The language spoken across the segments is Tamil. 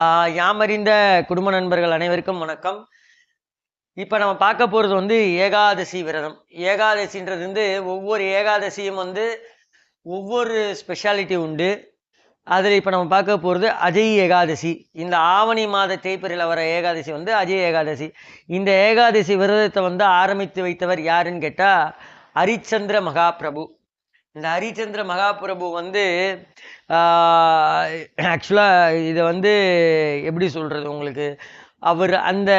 யாமறிந்த குடும்ப நண்பர்கள் அனைவருக்கும் வணக்கம். இப்போ நம்ம பார்க்க போகிறது வந்து ஏகாதசி விரதம். ஏகாதசின்றது வந்து ஒவ்வொரு ஏகாதசியும் வந்து ஒவ்வொரு ஸ்பெஷாலிட்டி உண்டு. அதில் இப்போ நம்ம பார்க்க போகிறது அஜய் ஏகாதசி. இந்த ஆவணி மாத தேய்பிரையில் வர ஏகாதசி வந்து அஜய் ஏகாதசி. இந்த ஏகாதசி விரதத்தை வந்து ஆரம்பித்து வைத்தவர் யாருன்னு கேட்டால் ஹரிச்சந்திர மகாபிரபு. இந்த ஹரிச்சந்திர மகாபிரபு வந்து ஆக்சுவலாக இதை வந்து எப்படி சொல்கிறது உங்களுக்கு? அவர் அந்த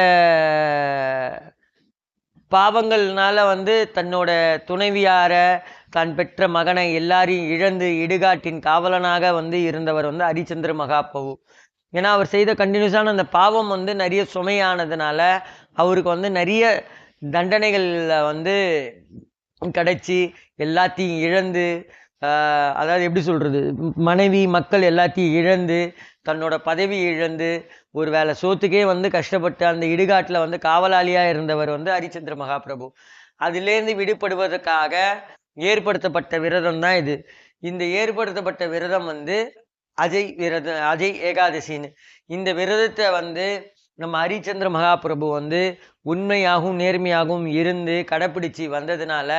பாவங்கள்னால வந்து தன்னோட துணைவியார தான் பெற்ற மகனை எல்லாரையும் இழந்து இடுகாட்டின் காவலனாக வந்து இருந்தவர் வந்து ஹரிச்சந்திர மகாபிரபு. ஏன்னா அவர் செய்த கண்டினியூஸான அந்த பாவம் வந்து நிறைய சுமையானதுனால அவருக்கு வந்து நிறைய தண்டனைகளில் வந்து கிடைச்சி எல்லாத்தையும் இழந்து அதாவது எப்படி சொல்கிறது மனைவி மக்கள் எல்லாத்தையும் இழந்து தன்னோட பதவி இழந்து ஒரு வேளை சோத்துக்கே வந்து கஷ்டப்பட்டு அந்த இடுகாட்டில் வந்து காவலாளியாக இருந்தவர் வந்து ஹரிச்சந்திர மகாபிரபு. அதுலேருந்து விடுபடுவதற்காக ஏற்படுத்தப்பட்ட விரதம் தான் இது. இந்த ஏற்படுத்தப்பட்ட விரதம் வந்து அஜய் விரதம் அஜய் ஏகாதசின்னு. இந்த விரதத்தை வந்து நம்ம ஹரிச்சந்திர மகாபிரபு வந்து உண்மையாகவும் நேர்மையாகவும் இருந்து கடைப்பிடிச்சு வந்ததுனால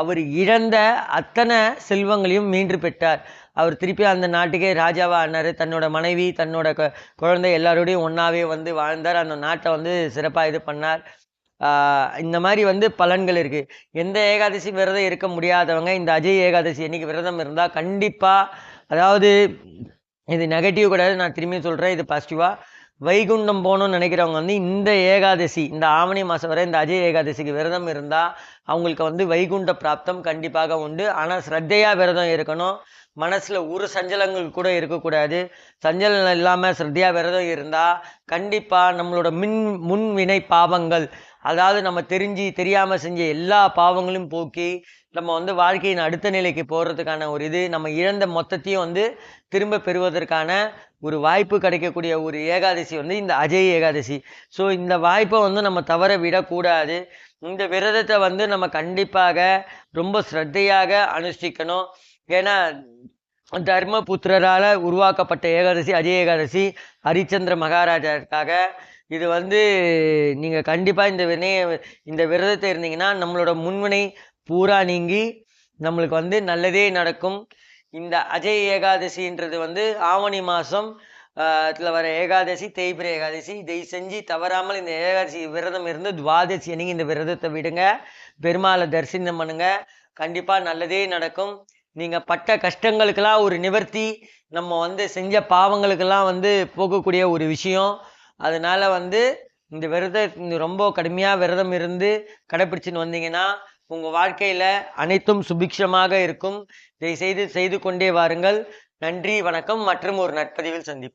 அவர் இழந்த அத்தனை செல்வங்களையும் மீண்டு பெற்றார். அவர் திருப்பி அந்த நாட்டுக்கே ராஜாவாக ஆனார். தன்னோட மனைவி தன்னோட குழந்தை எல்லாரோடையும் ஒன்றாவே வந்து வாழ்ந்தார். அந்த நாட்டை வந்து சிறப்பாக இது பண்ணார். இந்த மாதிரி வந்து பலன்கள் இருக்குது எந்த ஏகாதசி விரதம் இருக்க முடியாதவங்க இந்த அஜய் ஏகாதசி என்னைக்கு விரதம் இருந்தால் கண்டிப்பாக அதாவது இது நெகட்டிவ் கிடையாது நான் திரும்பியும் சொல்கிறேன் இது பாசிட்டிவாக வைகுண்டம் போகணும்னு நினைக்கிறவங்க வந்து இந்த ஏகாதசி இந்த ஆவணி மாதம் வரை இந்த அஜய் ஏகாதசிக்கு விரதம் இருந்தால் அவங்களுக்கு வந்து வைகுண்ட பிராப்தம் கண்டிப்பாக உண்டு. ஆனால் ஸ்ரத்தையாக விரதம் இருக்கணும். மனசில் ஒரு சஞ்சலங்கள் கூட இருக்கக்கூடாது. சஞ்சலம் இல்லாமல் ஸ்ரத்தையாக விரதம் இருந்தால் கண்டிப்பாக நம்மளோட மின் முன்வினை பாவங்கள் அதாவது நம்ம தெரிஞ்சு தெரியாமல் செஞ்ச எல்லா பாவங்களையும் போக்கி நம்ம வந்து வாழ்க்கையின் அடுத்த நிலைக்கு போகிறதுக்கான ஒரு இது நம்ம இழந்த மொத்தத்தையும் வந்து திரும்ப பெறுவதற்கான ஒரு வாய்ப்பு கிடைக்கக்கூடிய ஒரு ஏகாதசி வந்து இந்த அஜய் ஏகாதசி. ஸோ இந்த வாய்ப்பை வந்து நம்ம தவற விடக்கூடாது. இந்த விரதத்தை வந்து நம்ம கண்டிப்பாக ரொம்ப ஸ்ரத்தையாக அனுஷ்டிக்கணும். ஏன்னா தர்மபுத்திரரால் உருவாக்கப்பட்ட ஏகாதசி அஜய் ஏகாதசி ஹரிச்சந்திர மகாராஜாவுக்காக இது வந்து நீங்கள் கண்டிப்பாக இந்த வினைய இந்த விரதத்தை இருந்தீங்கன்னா நம்மளோட முன்வினை பூரா நீங்கி நம்மளுக்கு வந்து நல்லதே நடக்கும். இந்த அஜய் ஏகாதசின்றது வந்து ஆவணி மாதம் இதில் வர ஏகாதசி தேய்பிர ஏகாதசி இதை செஞ்சு தவறாமல் இந்த ஏகாதசி விரதம் இருந்து துவாதசி அன்னைக்கு இந்த விரதத்தை விடுங்க. பெருமாளை தரிசனம் பண்ணுங்க. கண்டிப்பாக நல்லதே நடக்கும். நீங்கள் பட்ட கஷ்டங்களுக்கெல்லாம் ஒரு நிவர்த்தி. நம்ம வந்து செஞ்ச பாவங்களுக்கெல்லாம் வந்து போகக்கூடிய ஒரு விஷயம். அதனால் வந்து இந்த விரதம் ரொம்ப கடுமையாக விரதம் இருந்து கடைப்பிடிச்சின்னு வந்தீங்கன்னா உங்கள் வாழ்க்கையில் அனைத்தும் சுபிக்ஷமாக இருக்கும். இதை செய்து செய்து கொண்டே வாருங்கள். நன்றி வணக்கம். மற்றும் ஒரு நட்பதிவில் சந்திப்போம்.